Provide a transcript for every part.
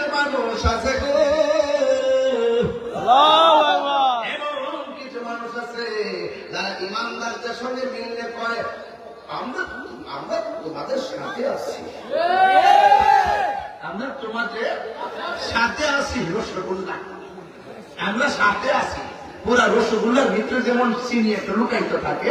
এমন মানুষ আছে গো। এমন কিছু মানুষ আছে যারা ইমানদারদের সঙ্গে মিললে কয় আমরা আমরা তোমাদের সাথে আছি। আমরা তোমাদের সাথে আছি রসগোল্লা। আমরা সাথে আছি। পুরা রসগোল্লার ভিতরে যেমন চিনি একটা লুকাইতে থাকে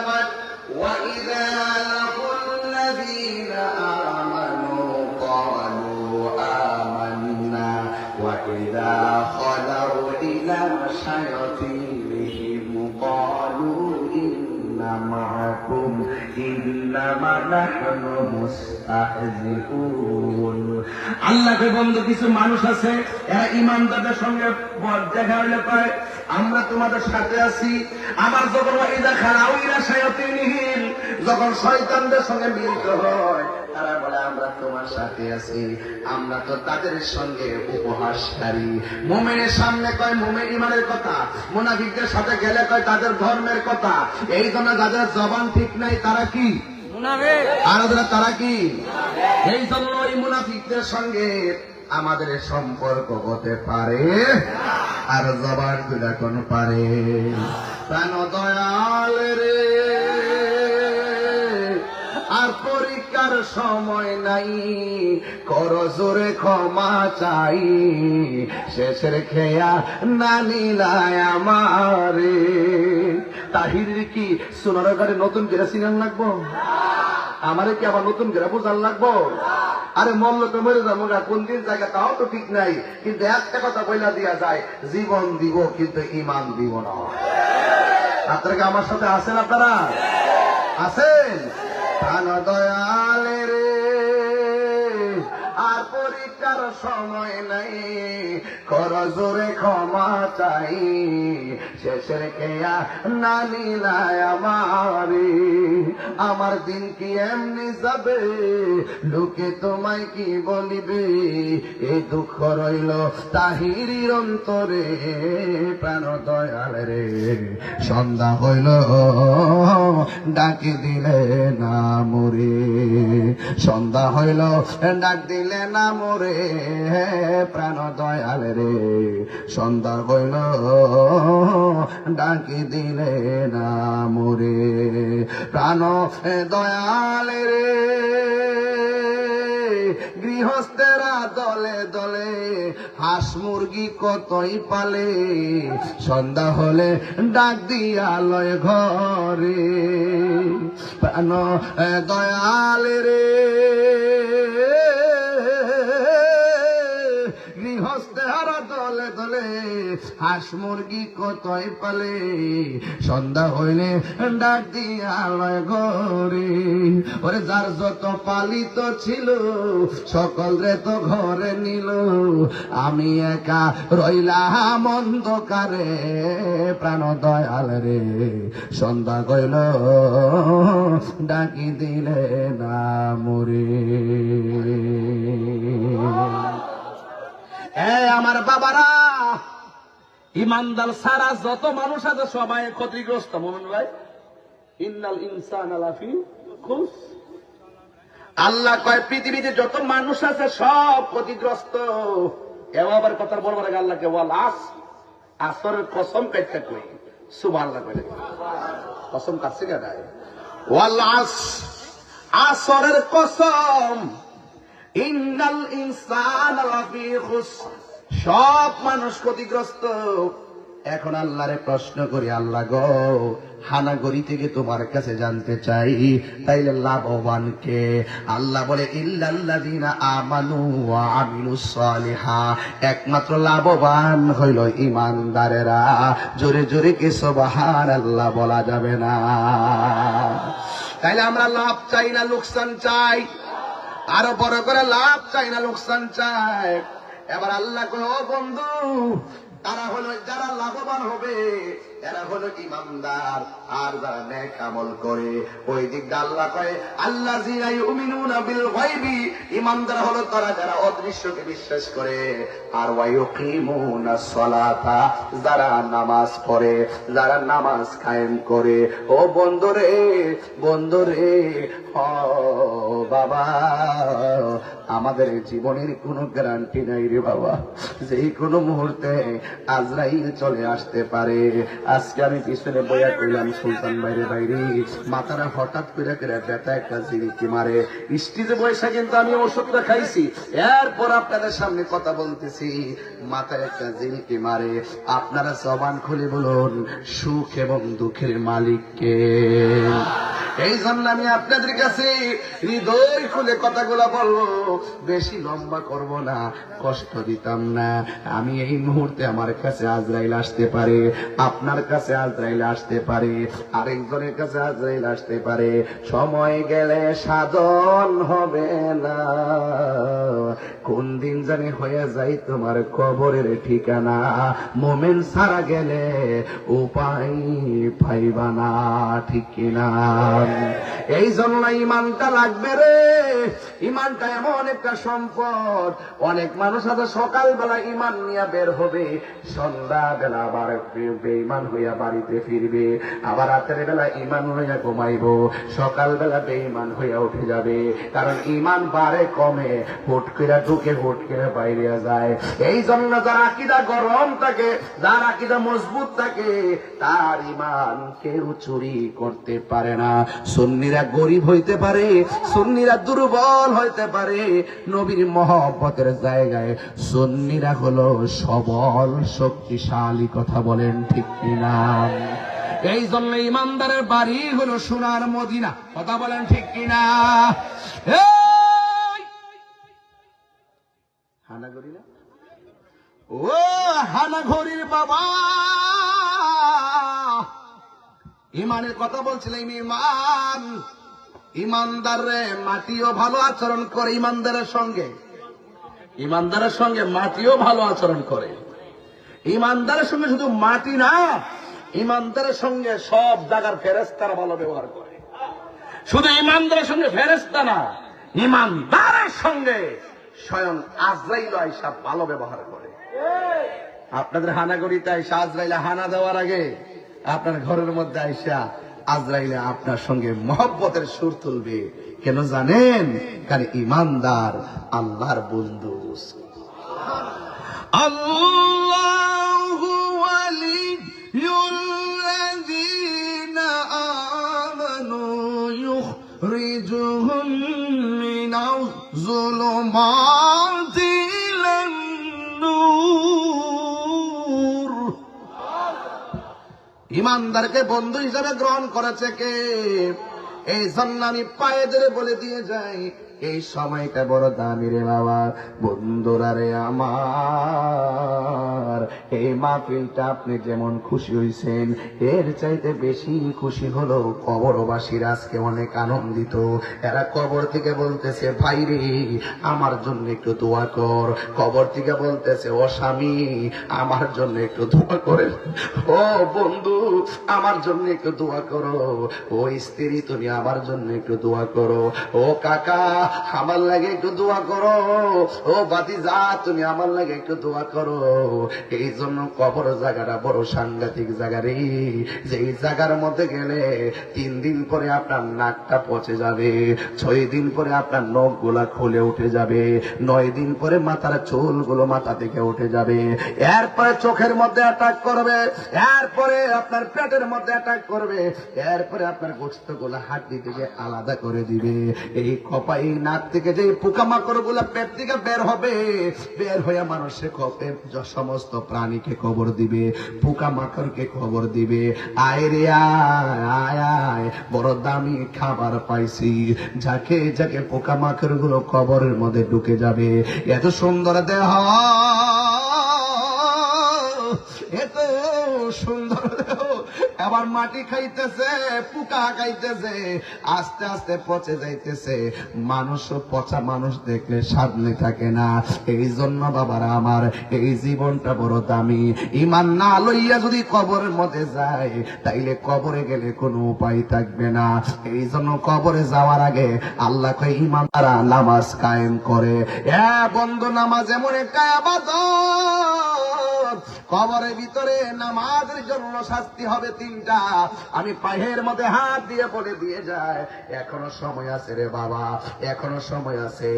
وَإِذَا خَلَوْا إِلَى شَيَاطِينِهِمْ قَالُوا إِنَّا مَعَكُمْ إِنَّمَا نَحْنُ মুস্তাহজিউন আল্লাহকে বন্ধু কিছু মানুষ আছে এরা ইমানদারদের সঙ্গে বল দেখা হইলে কয় আমরা তোমাদের সাথে আছি আবার যখন ওয়াইদা খারাও ইলা শায়াতিনহিম যখন শয়তানদের সঙ্গে মিলিত হয় তারা বলে আমরা তোমার সাথে আছি। আমরা তো তাদের সঙ্গে উপহাসকারী। মোমেনের সামনে কয় মোমেন ইমানের কথা। মুনাফিকদের সাথে গেলে কয় তাদের ধর্মের কথা। এই জন্য যাদের জবান ঠিক নাই তারা কি? আর তারা কি? এই জন্য ওই মুনাফিকদের সঙ্গে আমাদের সম্পর্ক হতে পারে। আর জবান দুটা কোন পারে। প্রাণ দয়াল রে। আর পরীক্ষার সময় নাই। কর জোরে ক্ষমা চাই। শেষের খেয়া না নিলায় আমারে। তাহির কি সোনার ঘরে নতুন কেরাসিন লাগবো? আমারে কি আবার নতুন করে বোঝার লাগবো? আরে মল্ল তো মরে যাব গা, কোন দিন জায়গা তাও তো ঠিক নাই। কিন্তু একটা কথা বইলা দিয়া যায় জীবন দিব কিন্তু ইমান দিব না। আপনারা আমার সাথে আছেন আপনারা? আছেন? প্রাণ সময় নাই। কর জোরে ক্ষমা চাই। শেষের কেয়া না নিলায় আমারে। আমার দিন কি এমনি যাবে? লোকে তোমায় কি বলিবে? এই দুঃখ রইল তাহিরির অন্তরে, প্রাণ দয়াল রে। সন্ধ্যা হইল, ডাকি দিলে না মরে। সন্ধ্যা হইল, ডাক দিলে না মরে। প্রাণ দয়াল রে। সন্ধ্যা হইল, ডাকি দিলে না মরে। প্রাণ দয়াল রে, গৃহস্থেরা দলে দলে হাঁস মুরগি কতই পালে। সন্ধ্যা হলে ডাক দিয়া লয় ঘরে। প্রাণ দয়াল রে। হাঁস মুরগি কতই পালে? সন্ধ্যা হইলে ডাক দিয়া লয় ঘরে। ওরে যার যত পালিত ছিল, সকল রে তো ঘরে নিল। আমি একা রইলাম অন্ধকারে, প্রাণ দয়াল রে। সন্ধ্যা কইল, ডাকি দিলে না মরে। এ আমার বাবারা ইমানদার সারা যত মানুষ আছে সবাই ক্ষতিগ্রস্ত মোহন ভাই। ইন্নাল ইনসান আলাফি খুশ আল্লাহ কয়, পৃথিবীতে যত মানুষ আছে সব ক্ষতিগ্রস্ত। এও আবার কথার বড় বড় আল্লাহকে বল। আস, আসরের কসম কাইতে কই? সুবহানাল্লাহ কইলে। কসম কাছে কে গায় ওয়াল আস, আসরের কসম। ইন্নাল ইনসান লাফি খুস। সব মানুষ ক্ষতিগ্রস্ত। এখন আল্লাহরে প্রশ্ন করি, আল্লাহ গো হানাগরি থেকে তোমার কাছে জানতে চাই, তাইলে লাভবান কে? আল্লাহ বলে একমাত্র লাভবান হইল ইমানদারেরা জোরে জোরে কে, সুবহানাল্লাহ, বলা যাবে না। তাইলে আমরা লাভ চাই না, লোকসান চাই। আরও বড় করে লাভ চাই না, লোকসান চাই। এবার আল্লাহ কয় ও বন্ধু তারা হলো যারা লাভবান হবে এরা হলো ইমানদার আর যারা নেক আমল করে। ওই দিক দিয়ে আল্লাহ কয় আল্লাহ ইউমিনুনা বিল গায়বি। ইমানদার হলো তারা যারা অদৃশ্যকে বিশ্বাস করে। আর ওয়ায়ুকিমুনা সলাতা, যারা নামাজ পড়ে, যারা নামাজ কায়েম করে। ও বন্ধুরে বন্ধুরে, ও বাবা, আমাদের জীবনের কোনো গ্যারান্টি নাই রে বাবা। যে কোনো মুহূর্তে আজরাইল চলে আসতে পারে। আজকে আমি পিছনে বইয়া করলাম সুলতান বাইরে বাইরে। মাথারা হঠাৎ করে করে ব্যথা একটা জিরিকি মারে। স্টিজে বয়সা কিন্তু আমি ওষুধটা খাইছি। এরপর আপনাদের সামনে কথা বলতেছি। মাথায় একটা জিরিকি মারে। আপনারা জবান খুলে বলুন, সুখ এবং দুঃখের মালিককে। এই জন্য আমি আপনাদের কাছে হৃদয় খুলে কথাগুলো বলব, বেশি লম্বা করব না, কষ্ট দিতাম না। আমি এই মুহূর্তে আমার কাছে আজরাইল আসতে পারে, আপনার কাছে আজরাইল আসতে পারে, আরেকজনের কাছে আজরাইল আসতে পারে। সময় গেলে সাধন হবে না। কোন দিন জানি হয়ে যাই তোমার কবরের ঠিকানা। মোমেন সারা গেলে উপায় পাইবা না, ঠিক কিনা? এই জন্য ইমানটা লাগবে রে। ইমানটা এমন একটা সম্পদ। অনেক মানুষ আছে সকালবেলা ইমান নিয়ে বের হবে। সন্ধ্যা বেলা আবার বেইমান হইয়া বাড়িতে ফিরবে। আবার রাতের বেলা ইমান হইয়া ঘুমাইব। সকালবেলা বেইমান হইয়া উঠে যাবে। কারণ ইমান বাড়ে কমে। হুট করে ঢুকে হুট করে বাইরে যায়। এই জন্য যার আকিদা গরম থাকে, যার আকিদা মজবুত থাকে, তার ইমান কেউ চুরি করতে পারে না। সুন্নিরা গরিব হইতে পারে, সুন্নিরা দুর্বল হইতে পারে, নবীর মহব্বতের জায়গায় সুন্নিরা হলো সবল, শক্তিশালী কথা বলেন ঠিক কিনা? এই জন্য ইমানদারের বাড়ি হলো সোনার মদিনা, কথা বলেন ঠিক কিনা? এই! হানাগরি না? ও হানাঘরির বাবা! ইমানের কথা বলছিলাম, ইমান। ইমানদার রে মাটিও ভালো আচরণ করে ইমানদারের সঙ্গে। ইমানদারের সঙ্গে মাটিও ভালো আচরণ করে। ইমানদারের সঙ্গে শুধু মাটি না, ইমানদারের সঙ্গে সব জায়গার ফেরেস্তারা ভালো ব্যবহার করে। শুধু ইমানদারের সঙ্গে ফেরেস্তা না, ইমানদারের সঙ্গে স্বয়ং আজরাইল আইসা ভালো ব্যবহার করে। আপনাদের হানাগড়িতে আইসা আজরাইলে হানা দেওয়ার আগে আপনার ঘরের মধ্যে আইসা আজরাইলে আপনার সঙ্গে মহব্বতের সুর তুলবে। কেন জানেন? কারণ ইমানদার আল্লাহর বন্ধু। আল্লাহু ইমানদারকে বন্ধু হিসাবে গ্রহণ করেছে কে? এই জন্য আমি পায়ে ধরে বলে দিয়ে যাই এই সময়টা বড় দামি রে বাবা। বন্ধুরা রে আমার। এই মাহফিলটা, আপনি যেমন খুশি হয়েছেন এর চাইতে বেশি খুশি হলো কবরবাসীর আজকে অনেক আনন্দিত। এরা কবর থেকে বলতেছে, ভাই রে, আমার জন্য একটু দোয়া কর। কবর থেকে বলতেছে, ও স্বামী, আমার জন্য একটু দোয়া করে। ও বন্ধু, আমার জন্য একটু দোয়া করো। ও স্ত্রী, তুমি আমার জন্য একটু দোয়া করো। ও কাকা, আমার লাগে একটু দোয়া করো। ও বাতি যা তুমি আমার লাগে একটু দোয়া করো। এই জন্য কবর জায়গাটা বড় সাংঘাতিক জায়গা রে। যে জায়গার মধ্যে গেলে তিন দিন পরে আপনার নাকটা পচে যাবে, ছয় দিন পরে আপনার নখগুলা খুলে উঠে যাবে, নয় দিন পরে মাথার চুলগুলো মাথা থেকে উঠে যাবে। এরপরে চোখের মধ্যে অ্যাটাক করবে, এরপরে আপনার পেটের মধ্যে অ্যাটাক করবে, এরপরে আপনার গোস্তগুলো হাড্ডি থেকে আলাদা করে দিবে। এই কপাইল নাক থেকে যে পোকামাকড়গুলা পেট থেকে বের হবে, বের হয়ে মানুষের কবে সমস্ত প্রাণীকে খবর দিবে, পোকা মাকড়কে খবর দিবে। আয় রে আয় আয় বড় দামি খাবার পাইছি। যাকে যাকে পোকা মাকড়গুলো কবরের মধ্যে ঢুকে যাবে। এত সুন্দর দেহ, এত সুন্দর আবার মাটি খাইতেছে, পোকা খাইতেছে, আস্তে আস্তে পচে যাইতেছে। মানুষ পচা মানুষ দেখলে সামনে থাকে না। এই জন্য বাবারা আমার, এই জীবনটা বড় দামি। ইমান না লইয়া যদি কবরের মধ্যে যায়, তাইলে কবরে গেলে কোনো উপায় থাকবে না। এই জন্য কবরে যাওয়ার আগে আল্লাহ কয় ইমান তারা নামাজ কায়েম করে। এ বন্ধ, নামাজ এমন একটা আবাদত। কবরের ভিতরে নামাজের জন্য শাস্তি হবে তিনটা। আমি পায়ের মধ্যে হাত দিয়ে বলে দিয়ে যায় এখনও সময় আছে রে বাবা, এখনও সময় আছে,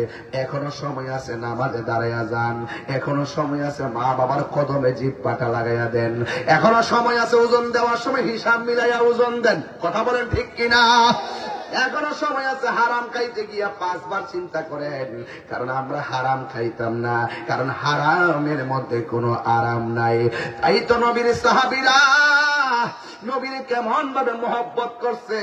এখনও সময় আছে নামাজে দাঁড়াইয়া যান, এখনও সময় আছে মা বাবার কদমে জিপ পাটা লাগাইয়া দেন, এখনও সময় আছে ওজন দেওয়ার সময় হিসাব মিলাইয়া ওজন দেন, কথা বলেন ঠিক কিনা? এখনও সময় আছে, হারাম খাইতে গিয়া পাঁচবার চিন্তা করেন, কারণ আমরা হারাম খাইতাম না, কারণ হারামের মধ্যে কোনো আরাম নাই। তাই তো নবীর সাহাবিরা নবীর কেমন ভাবে মহব্বত করছে?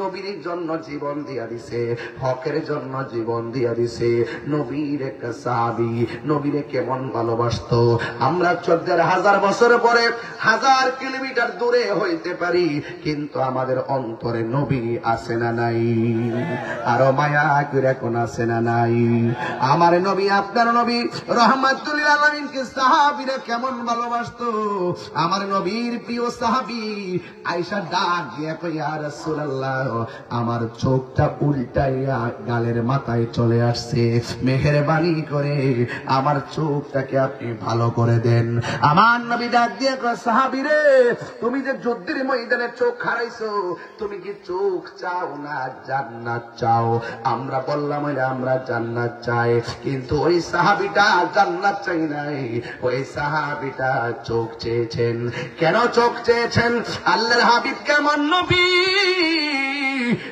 নবীর জন্য জীবন দিয়া দিছে, হকের জন্য জীবন দিয়া দিছে। নবীর একটা সাহাবি, নবীরে কেমন ভালোবাসতো? আমরা চোদ্দ হাজার বছর পরে হাজার কিলোমিটার দূরে হইতে পারি, কিন্তু আমাদের অন্তরে নবী আছে না নাই? আরও মায়া করে কোন আছে না নাই? আমার নবী, আপনার নবী রহমাতুল্লাহ আলমিনকে সাহাবিরা কেমন ভালোবাসতো? আমার নবীর প্রিয় সাহাবি আয়সা ডাক দিয়া কইয়া রাসূলুল্লাহ, আমার চোখটা উল্টাইয়া গালের মাথায় চলে আসছে। মেহেরবানি করে আমার চোখটাকে আপনি ভালো করে দেন। আমার নবী ডাক দিয়া সাহাবি রে, তুমি যে যুদ্ধের ময়দানে চোখ হারাইছো, তুমি কি চোখ চাও না জান্নাত চাও? আমরা বললাম হইলে আমরা জান্নাত চাই। কিন্তু ওই সাহাবিটা জান্নাত চাই নাই। ওই সাহাবিটা চোখ চেয়েছেন। কেন চোখ চেয়েছেন? আল্লাহর হাবিব কেমন নবী?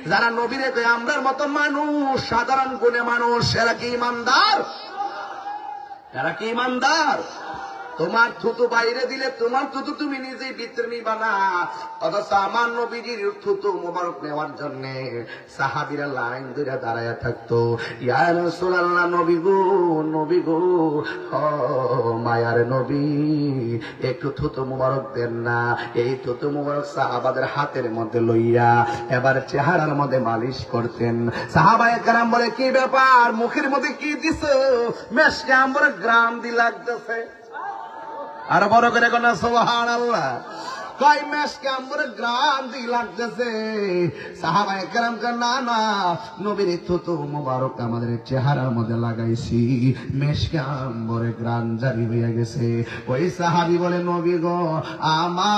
যারা নবীরে কয় আমরার মতো মানুষ, সাধারণ গুণে মানুষ, এরা কি ইমানদার? এরা কি ইমানদার? তোমার থুতু বাইরে দিলে তোমার থুতু তুমি নিজেই ভিতরে নিবা না অথচ আমার নবীজির থুতু মোবারক নেওয়ার জন্য সাহাবিরা লাইন ধরে দাঁড়ায় থাকতো। ইয়া রাসূলুল্লাহ, নবী গো নবী গো মায়ার নবী, একটু থুতু মোবারক দেন না। এই থুতু মোবারক সাহাবাদের হাতের মধ্যে লইয়া এবার চেহারার মধ্যে মালিশ করতেন। সাহাবায়ে কারাম বলে, কি ব্যাপার? মুখের মধ্যে কি দিছো? মেশকে আমরা গ্রাম দি লাগতেছে। আর বড় করে কোন সোহান আল্লাহ কয় মেশকে আমরা গ্রাম দি লাগতেছে কেরাম কে না না, নবীর থুতু মুবারক আমাদের চেহারার মধ্যে লাগাইছি। মেশকে আমরে গ্রাম জারি হয়ে গেছে। ওই সাহাবি বলে, নবী গো, আমার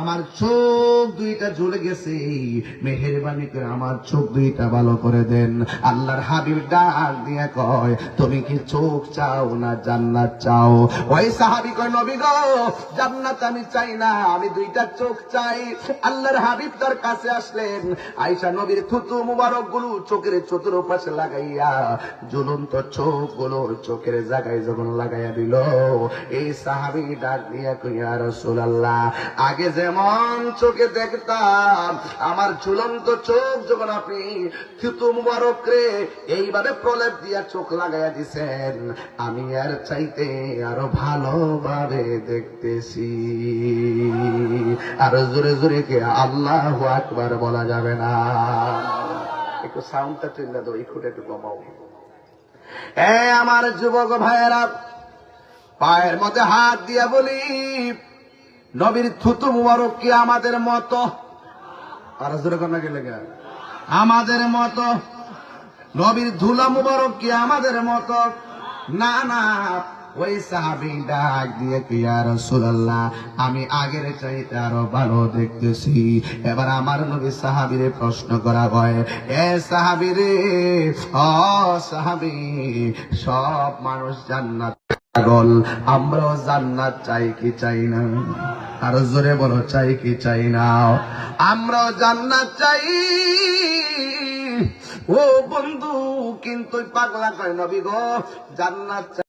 আমার চোখ দুইটা জ্বলে গেছে। মেহেরবানি করে আমার চোখ দুইটা ভালো করে দেন। আল্লাহর হাবিব ডাক দিয়ে কয়, তুমি কি চোখ চাও না জান্নাত চাও? ওই সাহাবি কয়, নবী গো, জান্নাত আমি চাই না, আমি দুইটা চোখ চাই। আল্লাহর হাবিব তার কাছে আসলেন। আয়েশা নবীর থুতু মুবারকগুলো চোখের চতুর্পাশে লাগাইয়া জ্বলন্ত চোখগুলো চোখের জায়গায় যখন লাগাইয়া দিল, এই সাহাবি ডাক দিয়া কইয়া রসুল আল্লাহ আগে যেমন চোখে দেখতাম, আমার ঝুলন্ত চোখ যখন আপনি থুতু মুবারক রে এইভাবে প্রলেপ দিয়া চোখ লাগাইয়া দিছেন, আমি আর চাইতে আরও ভালোভাবে দেখতেছি। আরও জোরে জোরে কে আল্লাহ আকবার বলা যাবে না। একটু সাউন্ডটা চিল্লা দাও, একটু একটু কমাও। এ আমার যুবক ভাইয়েরা, পায়ের মধ্যে হাত দিয়া বলি নবীর থুতু মুবারক কি আমাদের মতো? আর কন্যা গেলে? আমাদের মতো। নবীর ধুলা মুবারক কি আমাদের মতো? না না। ওই সাহাবি ডাক দিয়ে কি আর রাসূলুল্লাহ, আমি আগের চাইতে আরও ভালো দেখতেছি। এবার আমার নবী সাহাবিরে প্রশ্ন করা হয়, এ সাহাবি রে, ও সাহাবি, সব মানুষ জান্নাত পাগল, আমরাও জান্নাত চাই কি চাই না? আর জোরে বলো, চাই কি চাই না? আমরাও জান্নাত চাই। ও বন্ধু, কিন্তু পাগলা কয়, নবী গো, জান্নাত